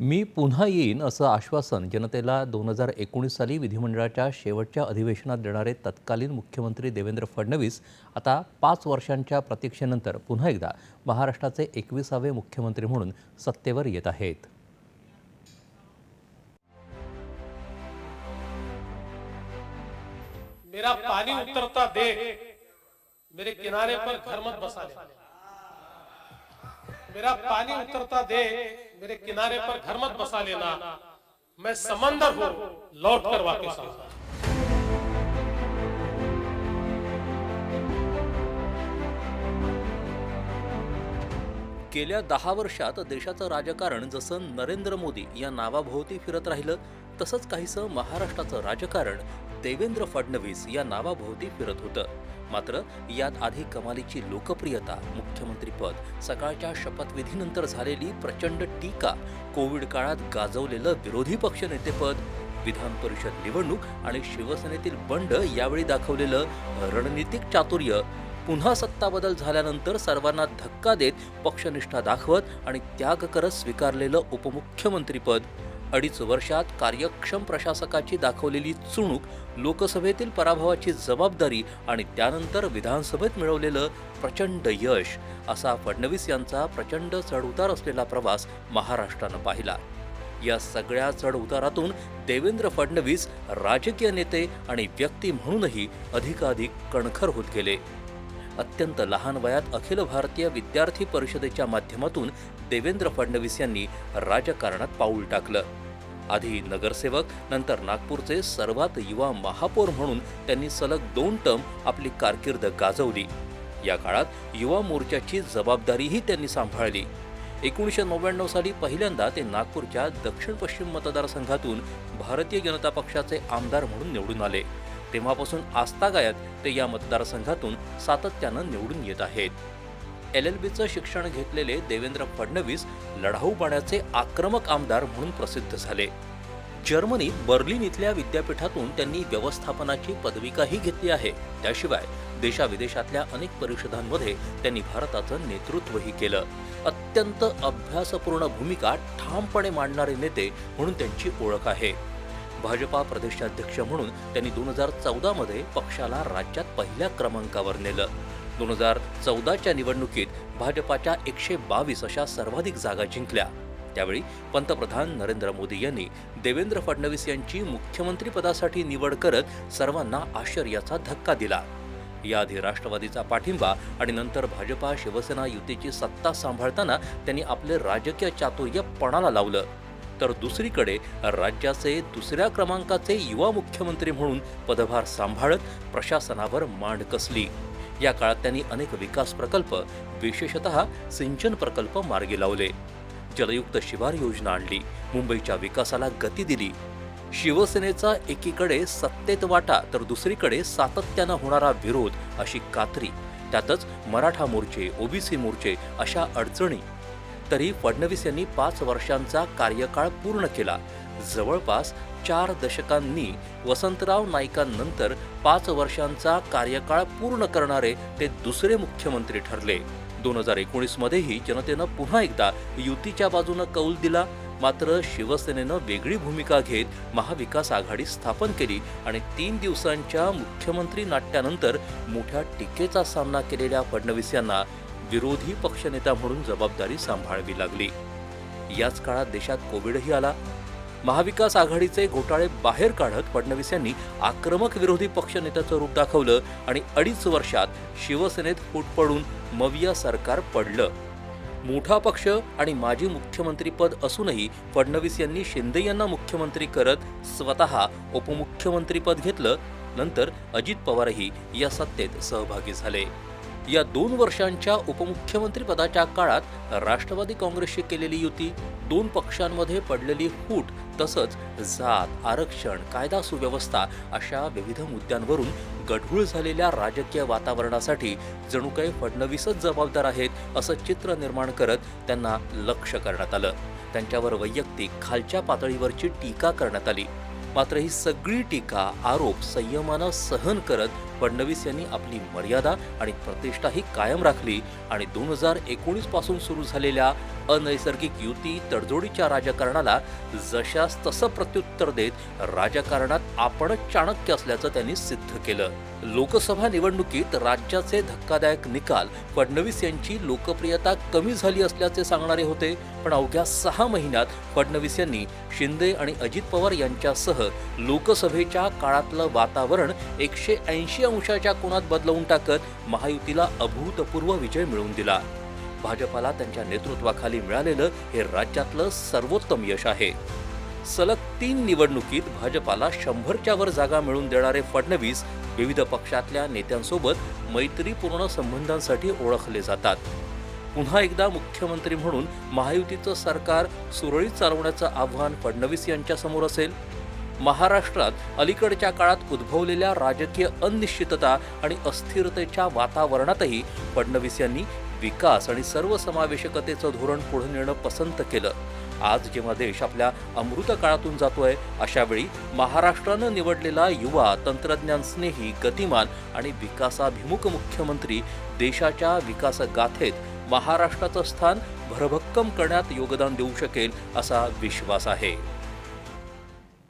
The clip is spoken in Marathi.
मी पुन्हा येईन असं आश्वासन जनतेला दोन हजार एकोणीस साली विधिमंडळाच्या शेवटच्या अधिवेशनात देणारे तत्कालीन मुख्यमंत्री देवेंद्र फडणवीस आता पाच वर्षांच्या प्रतीक्षेनंतर पुन्हा एकदा महाराष्ट्राचे एकविसावे मुख्यमंत्री म्हणून सत्तेवर येत आहेत. मेरा पानी उतरता देख मेरे किनारे पर घर मत बसा ले। मेरा पानी उतरता दे मेरे किनारे पर घर मत बसा लेना। मैं समंदर हूं लौट कर वापस आऊंगा। गेल्या दहा वर्षात देशाचं राजकारण जसं नरेंद्र मोदी या नावाभोवती फिरत राहिलं तसंच काहीसं महाराष्ट्राचं राजकारण देवेंद्र फडणवीस या नावाभोवती फिरत होतं. मात्र यात आधी कमालीची लोकप्रियता मुख्यमंत्रीपद सकाळच्या शपथविधीनंतर झालेली प्रचंड टीका कोविड काळात गाजवलेलं विरोधी पक्षनेतेपद विधान परिषद निवडणूक आणि शिवसेनेतील बंड यावेळी दाखवलेलं रणनीतिक चातुर्य पुन्हा सत्ता बदल झाल्यानंतर सर्वांना धक्का देत पक्षनिष्ठा दाखवत आणि त्याग करत स्वीकारलेलं उपमुख्यमंत्रीपद अडीच वर्षात कार्यक्षम प्रशासकाची दाखवलेली चुणूक लोकसभेतील पराभवाची जबाबदारी आणि त्यानंतर विधानसभेत मिळवलेलं प्रचंड यश असा फडणवीस यांचा प्रचंड चढउतार असलेला प्रवास महाराष्ट्रानं पाहिला. या सगळ्या चढउतारातून देवेंद्र फडणवीस राजकीय नेते आणि व्यक्ती म्हणूनही अधिकाधिक कणखर होत गेले. अत्यंत लहान वयात अखिल भारतीय विद्यार्थी परिषदेच्या माध्यमातून देवेंद्र फडणवीस यांनी राजकारणात पाऊल टाकलं. आधी नगरसेवक नंतर नागपूरचे सर्वात युवा महापौर म्हणून त्यांनी सलग दोन टर्म आपली कारकीर्द गाजवली. या काळात युवा मोर्चाची जबाबदारीही त्यांनी सांभाळली. एकोणीसशे नव्याण्णव साली पहिल्यांदा ते नागपूरच्या दक्षिण पश्चिम मतदारसंघातून भारतीय जनता पक्षाचे आमदार म्हणून निवडून आले. तेव्हापासून आस्थागायत ते या मतदारसंघातून सातत्यानं निवडून येत आहेत. एल एल बीचं शिक्षण घेतलेले देवेंद्र फडणवीस लढाऊ आक्रमक आमदार म्हणून प्रसिद्ध झाले. जर्मनीत बर्लिन इथल्या विद्यापीठातून त्यांनी व्यवस्थापनाची पदविकाही घेतली आहे. त्याशिवाय देशाविदेशातल्या अनेक परिषदांमध्ये त्यांनी भारताचं नेतृत्वही केलं. अत्यंत अभ्यासपूर्ण भूमिका ठामपणे मांडणारे नेते म्हणून त्यांची ओळख आहे. भाजपा प्रदेशाध्यक्ष म्हणून त्यांनी दोन हजार चौदामध्ये पक्षाला राज्यात पहिल्या क्रमांकावर नेलं. दोन हजार चौदाच्या निवडणुकीत भाजपाच्या एकशे बावीस अशा सर्वाधिक जागा जिंकल्या. त्यावेळी पंतप्रधान नरेंद्र मोदी यांनी देवेंद्र फडणवीस यांची मुख्यमंत्रीपदासाठी निवड करत सर्वांना आश्चर्याचा धक्का दिला. याआधी राष्ट्रवादीचा पाठिंबा आणि नंतर भाजपा शिवसेना युतीची सत्ता सांभाळताना त्यांनी आपले राजकीय चातुर्य पणाला लावलं. तर दुसरीकडे राज्याचे दुसऱ्या क्रमांकाचे युवा मुख्यमंत्री म्हणून पदभार सांभाळत प्रशासनावर मांड कसली? या काळात त्यांनी अनेक विकास प्रकल्प विशेषतः सिंचन प्रकल्प मार्गी लावले. जलयुक्त शिवार योजना आणली मुंबईच्या विकासाला गती दिली. शिवसेनेचा एकीकडे सत्तेत वाटा तर दुसरीकडे सातत्यानं होणारा विरोध अशी कात्री त्यातच मराठा मोर्चे ओबीसी मोर्चे अशा अडचणी. तरी फडणवीस यांनी पाच वर्षांचा कार्यकाळ पूर्ण केला. जवळपास चार दशकांनी वसंतराव नाईकांनंतर पाच वर्षांचा कार्यकाळ पूर्ण करणारे ते दुसरे मुख्यमंत्री ठरले. दोन हजार एकोणीसमध्येही जनतेनं पुन्हा एकदा युतीच्या बाजूनं कौल दिला. मात्र शिवसेनेनं वेगळी भूमिका घेत महाविकास आघाडी स्थापन केली आणि तीन दिवसांच्या मुख्यमंत्री नाट्यानंतर मोठ्या टीकेचा सामना केलेल्या फडणवीस यांना विरोधी पक्षनेता म्हणून जबाबदारी सांभाळावी लागली. याच काळात देशात कोविडही आला. महाविकास आघाडीचे घोटाळे बाहेर काढत फडणवीस यांनी आक्रमक विरोधी पक्षनेत्याचं रूप दाखवलं आणि अडीच वर्षात शिवसेनेत फूट पडून मविया सरकार पडलं. मोठा पक्ष आणि माजी मुख्यमंत्रीपद असूनही फडणवीस यांनी शिंदे यांना मुख्यमंत्री करत स्वतः उपमुख्यमंत्रीपद घेतलं. नंतर अजित पवारही या सत्तेत सहभागी झाले. या दोन वर्षांच्या उपमुख्यमंत्रीपदाच्या काळात राष्ट्रवादी काँग्रेसशी केलेली युती दोन पक्षांमध्ये पडलेली फूट तसंच जात आरक्षण कायदा सुव्यवस्था अशा विविध मुद्द्यांवरून गढूळ झालेल्या राजकीय वातावरणासाठी जणू काही फडणवीसच जबाबदार आहेत असं चित्र निर्माण करत त्यांना लक्ष करण्यात आलं. त्यांच्यावर वैयक्तिक खालच्या पातळीवरची टीका करण्यात आली. मात्र ही सगळी टीका आरोप संयमानं सहन करत फडणवीस यांनी आपली मर्यादा आणि प्रतिष्ठाही कायम राखली आणि दोन हजार एकोणीसपासून सुरू झालेल्या अनैसर्गिक युती तडजोडीच्या राजकारणाला जशास तसं प्रत्युत्तर देत राजकारणात आपणच चाणक्य असल्याचं त्यांनी सिद्ध केलं. लोकसभा निवडणुकीत राज्याचे धक्कादायक निकाल फडणवीस यांची लोकप्रियता कमी झाली असल्याचे सांगणारे होते पण अवघ्या सहा महिन्यात फडणवीस यांनी शिंदे आणि अजित पवार यांच्यासह लोकसभेच्या काळातलं वातावरण एकशे ऐंशी अंशाच्या कोणात बदलवून टाकत महायुतीला अभूतपूर्व विजय मिळवून दिला. भाजपाला त्यांच्या नेतृत्वाखाली मिळालेलं हे राज्यातलं सर्वोत्तम यश आहे. सलग तीन निवडणुकीत भाजपाला शंभरच्या वर जागा मिळवून देणारे फडणवीस विविध पक्षातल्या नेत्यांसोबत मैत्रीपूर्ण संबंधांसाठी ओळखले जातात. पुन्हा एकदा मुख्यमंत्री म्हणून महायुतीचं सरकार सुरळीत चालवण्याचं आव्हान फडणवीस यांच्यासमोर असेल? महाराष्ट्रात अलीकडच्या काळात उद्भवलेल्या राजकीय अनिश्चितता आणि अस्थिरतेच्या वातावरणातही फडणवीस यांनी विकास आणि सर्वसमावेशकतेचं धोरण पुढे नेणं पसंत केलं. आज जेव्हा देश आपल्या अमृत काळातून जातोय अशा वेळी महाराष्ट्रानं निवडलेला युवा तंत्रज्ञान स्नेही गतिमान आणि विकासाभिमुख मुख्यमंत्री देशाच्या विकास गाथेत महाराष्ट्राचं स्थान भरभक्कम करण्यात योगदान देऊ शकेल असा विश्वास आहे.